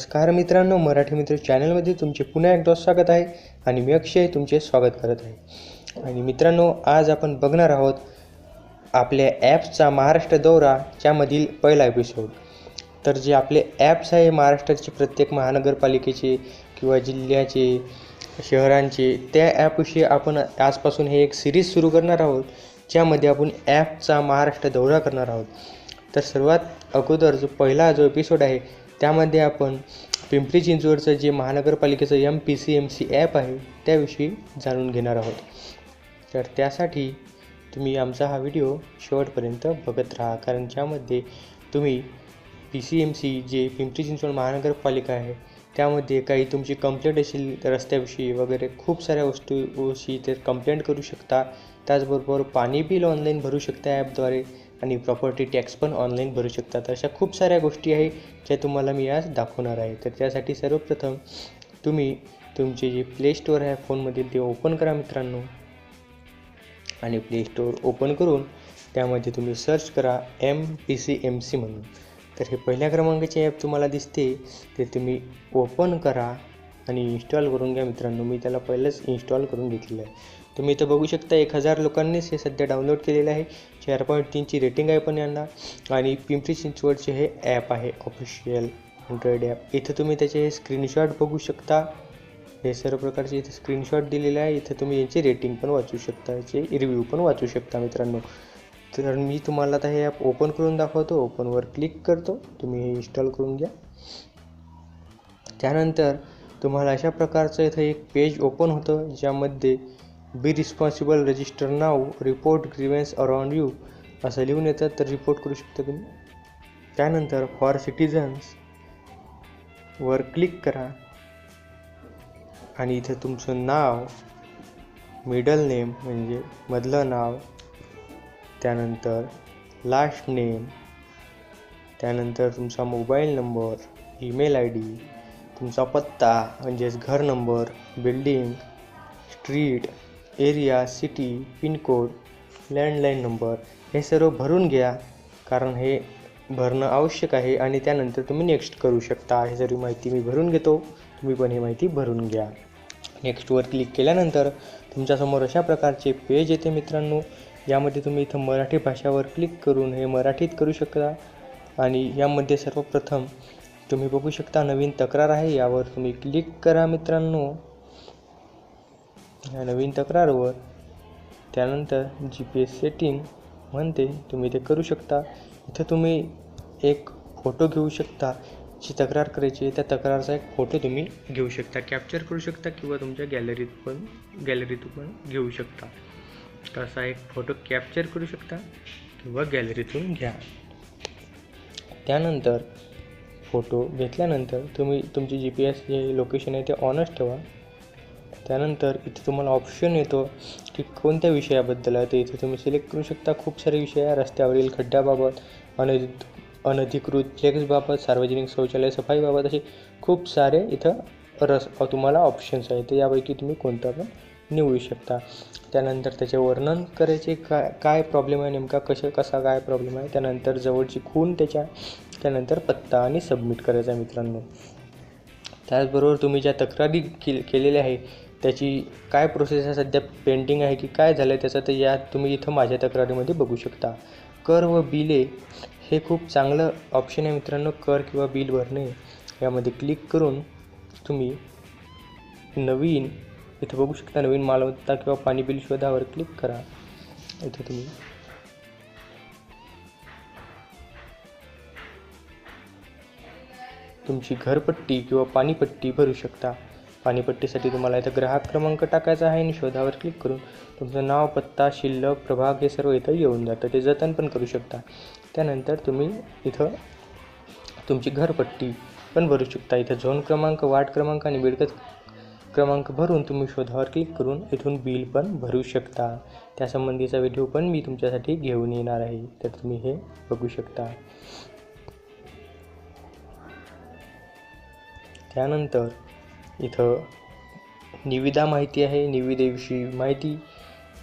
नमस्कार मित्रांनो मराठी मित्र चॅनलमध्ये तुमचे पुन्हा एकदा स्वागत आहे आणि मी अक्षय तुमचे स्वागत करत आहे. आणि मित्रांनो आज आपण बघणार आहोत आपल्या ॲप्सचा महाराष्ट्र दौरा च्यामधील पहिला एपिसोड तर जे आपले ॲप्स आहे महाराष्ट्राचे प्रत्येक महानगरपालिकेचे किंवा जिल्ह्याचे शहरांचे त्या ॲपविषयी आपण आजपासून हे एक सिरीज सुरू करणार आहोत ज्यामध्ये आपण ॲपचा महाराष्ट्र दौरा करणार आहोत. तर सर्वात अगोदर जो पहिला जो एपिसोड आहे त्यामध्ये आपण पिंपरी चिंचवडचं जे महानगरपालिकेचं M P C M C app आहे त्याविषयी जाणून घेणार आहोत. तर त्यासाठी तुम्ही आमचा हा व्हिडिओ शेवटपर्यंत बघत राहा कारण ज्यामध्ये तुम्ही पी सी एम सी जे पिंपरी चिंचवड महानगरपालिका आहे त्यामध्ये काही तुमची कंप्लेंट असेल रस्त्याविषयी वगैरे खूप साऱ्या वस्तूविषयी ते कंप्लेंट करू शकता. त्याचबरोबर पाणी बिल ऑनलाईन भरू शकता ॲपद्वारे आणि प्रॉपर्टी टॅक्स पण ऑनलाईन भरू शकतात. अशा खूप साऱ्या गोष्टी आहे ज्या तुम्हाला मी आज दाखवणार आहे. तर त्यासाठी सर्वप्रथम तुम्ही तुमचे जे प्ले स्टोअर आहे फोनमधील ते ओपन करा मित्रांनो. आणि प्ले स्टोअर ओपन करून त्यामध्ये तुम्ही सर्च करा M P C M C म्हणून. तर हे पहिल्या क्रमांकाचे ॲप तुम्हाला दिसते. ते तुम्ही ओपन करा. आणि इन्स्टॉल करून घ्या मित्रांनो. मी त्याला पहिलंच इन्स्टॉल करून घेतलेलं आहे. तुम्ही इथं बघू शकता एक हजार लोकांनीच हे सध्या डाउनलोड केलेलं आहे. चार पॉईंट तीनची रेटिंग आहे पण यांना. आणि पिंपरी चिंचवडचे हे ॲप आहे ऑफिशियल अँड्रॉईड ॲप इथं तुम्ही त्याचे हे स्क्रीनशॉट बघू शकता. हे सर्व प्रकारचे इथे स्क्रीनशॉट दिलेले आहे. इथं तुम्ही यांची रेटिंग पण वाचू शकता. याचे रिव्ह्यू पण वाचू शकता मित्रांनो. तर मी तुम्हाला आता हे ॲप ओपन करून दाखवतो. ओपनवर क्लिक करतो. तुम्ही हे इन्स्टॉल करून घ्या. त्यानंतर तुम्हाला अशा प्रकारचं इथं एक पेज ओपन होतं ज्यामध्ये बी रिस्पॉन्सिबल रजिस्टर नाव रिपोर्ट ग्रीवेन्स अराउंड यू असं लिहून येतं तर रिपोर्ट करू शकता तुम्ही. त्यानंतर फॉर सिटीजन्स वर क्लिक करा. आणि इथं तुमचं नाव मिडल नेम म्हणजे मधलं नाव त्यानंतर लास्ट नेम त्यानंतर तुमचा mobile number email I D तुमचा पत्ता म्हणजेच घर number building street area city pincode landline number हे सर्व भरून घ्या कारण हे भरणं आवश्यक आहे आणि त्यानंतर तुम्ही नेक्स्ट करू शकता. हे सर्व माहिती मी भरून घेतो. तुम्ही पण ही माहिती भरून घ्या. नेक्स्टवर क्लिक केल्यानंतर तुमच्यासमोर अशा प्रकारचे पेज येते मित्रांनो यामध्ये तुम्ही इथं मराठी भाषावर क्लिक करून हे मराठीत करू शकता. आणि यामध्ये सर्वप्रथम तुम्ही बघू शकता नवीन तक्रार आहे यावर तुम्ही क्लिक करा मित्रांनो. या नवीन तक्रारवर त्यानंतर जी पी एस सेटिंग म्हणते तुम्ही ते करू शकता. इथं तुम्ही एक फोटो घेऊ शकता. जी तक्रार करायची आहे त्या तक्रारचा एक फोटो तुम्ही घेऊ शकता. कॅप्चर करू शकता किंवा तुमच्या गॅलरीत पण गॅलरीतून पण घेऊ शकता. तसा एक फोटो कॅप्चर करू शकता किंवा गॅलरीतून घ्या. त्यानंतर फोटो घेतल्यानंतर तुम्ही तुमची जी पी एस जे लोकेशन आहे ते ऑनच ठेवा. त्यानंतर इथे तुम्हाला ऑप्शन येतो की कोणत्या विषयाबद्दल आहे ते इथे तुम्ही सिलेक्ट करू शकता. खूप सारे विषय आहे रस्त्यावरील खड्ड्याबाबत अनधिक अनधिकृत फ्लेक्सबाबत सार्वजनिक शौचालय सफाईबाबत असे खूप सारे इथं रस तुम्हाला ऑप्शन्स आहेत. तर यापैकी तुम्ही कोणता पण निवडू शकता. त्यानंतर त्याचे वर्णन करायचे काय काय प्रॉब्लेम आहे नेमका कसं कसा काय प्रॉब्लेम आहे त्यानंतर जवळची खूण त्याच्या त्यानंतर पत्ता आणि सबमिट करायचा मित्रांनो. त्याचबरोबर तुम्ही ज्या तक्रारी के केलेल्या आहे त्याची काय प्रोसेस आहे सध्या पेंटिंग आहे की काय झालं आहे त्याचं तर या तुम्ही इथं माझ्या तक्रारीमध्ये बघू शकता. कर व बिले हे खूप चांगलं ऑप्शन आहे मित्रांनो कर किंवा बिल भरणे. यामध्ये क्लिक करून तुम्ही नवीन इथं बघू शकता नवीन मालमत्ता किंवा पाणी बिल शोधावर क्लिक करा. इथं तुम्ही. तुमची घरपट्टी किंवा पाणीपट्टी भरू शकता. पाणीपट्टीसाठी तुम्हाला इथं ग्राहक क्रमांक टाकायचा आहे आणि शोधावर क्लिक करून तुमचं नाव पत्ता शिल्लक प्रभाग हे सर्व इथं येऊन जातं. ते जतन पण करू शकता. त्यानंतर तुम्ही इथं तुमची घरपट्टी पण भरू शकता. इथं झोन क्रमांक वार्ड क्रमांक आणि मिळकत क्रमांक भरून तुम्ही शोधावर क्लिक करून इथून बिल पण भरू शकता. त्यासंबंधीचा व्हिडिओ पण मी तुमच्यासाठी घेऊन येणार आहे. तर तुम्ही हे बघू शकता. त्यानंतर इथं निविदा माहिती आहे. निविदेविषयी माहिती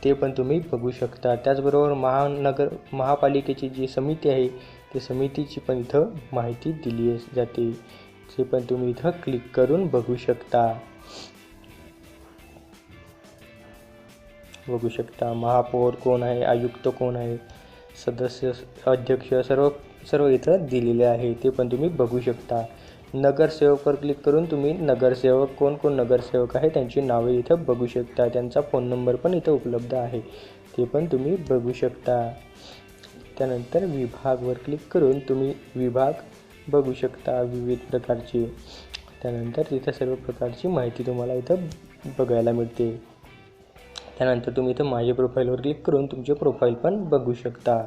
ते पण तुम्ही बघू शकता. त्याचबरोबर महानगर महापालिकेची जी समिती आहे ती समितीची पण इथं माहिती दिली जाते. ते पण तुम्ही इथं क्लिक करून बघू शकता. बघू शकता. महापौर कोण आहे? आयुक्त कोण आहे? सदस्य अध्यक्ष सर्व सर्व इथं दिलेले आहे. ते पण तुम्ही बघू शकता. नगरसेवकवर क्लिक करून तुम्ही नगरसेवक कोण कोण नगरसेवक आहे त्यांची नावे इथं बघू शकता. त्यांचा फोन नंबर पण इथं उपलब्ध आहे. ते पण तुम्ही बघू शकता. त्यानंतर विभागवर क्लिक करून तुम्ही विभाग बघू शकता विविध प्रकारची. त्यानंतर तिथं सर्व प्रकारची माहिती तुम्हाला इथं बघायला मिळते. त्यानंतर तुम्ही इथं माझ्या प्रोफाईलवर क्लिक करून तुमचे प्रोफाईल पण बघू शकता.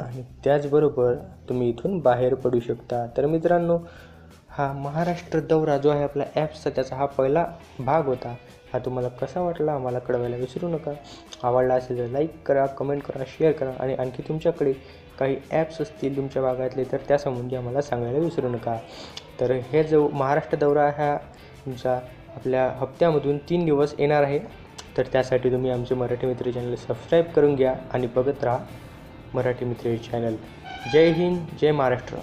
आणि त्याचबरोबर तुम्ही इथून बाहेर पडू शकता. तर मित्रांनो हा महाराष्ट्र दौरा जो आहे आपला ॲप्सचा त्याचा हा पहिला भाग होता. हा तुम्हाला कसा वाटला आम्हाला कळवायला विसरू नका. आवडला असेल तर लाईक करा कमेंट करा शेअर करा आणि आणखी तुमच्याकडे काही ॲप्स असतील तुमच्या भागातले तर त्यासंबंधी आम्हाला सांगायला विसरू नका. तर हे जो महाराष्ट्र दौरा हा तुमचा आपल्या हप्त्यामधून तीन दिवस येणार आहे. तर त्यासाठी तुम्ही आमचे मराठी मित्र चॅनल सबस्क्राईब करून घ्या आणि बघत राहा मराठी मित्र चॅनल. जय हिंद जय महाराष्ट्र.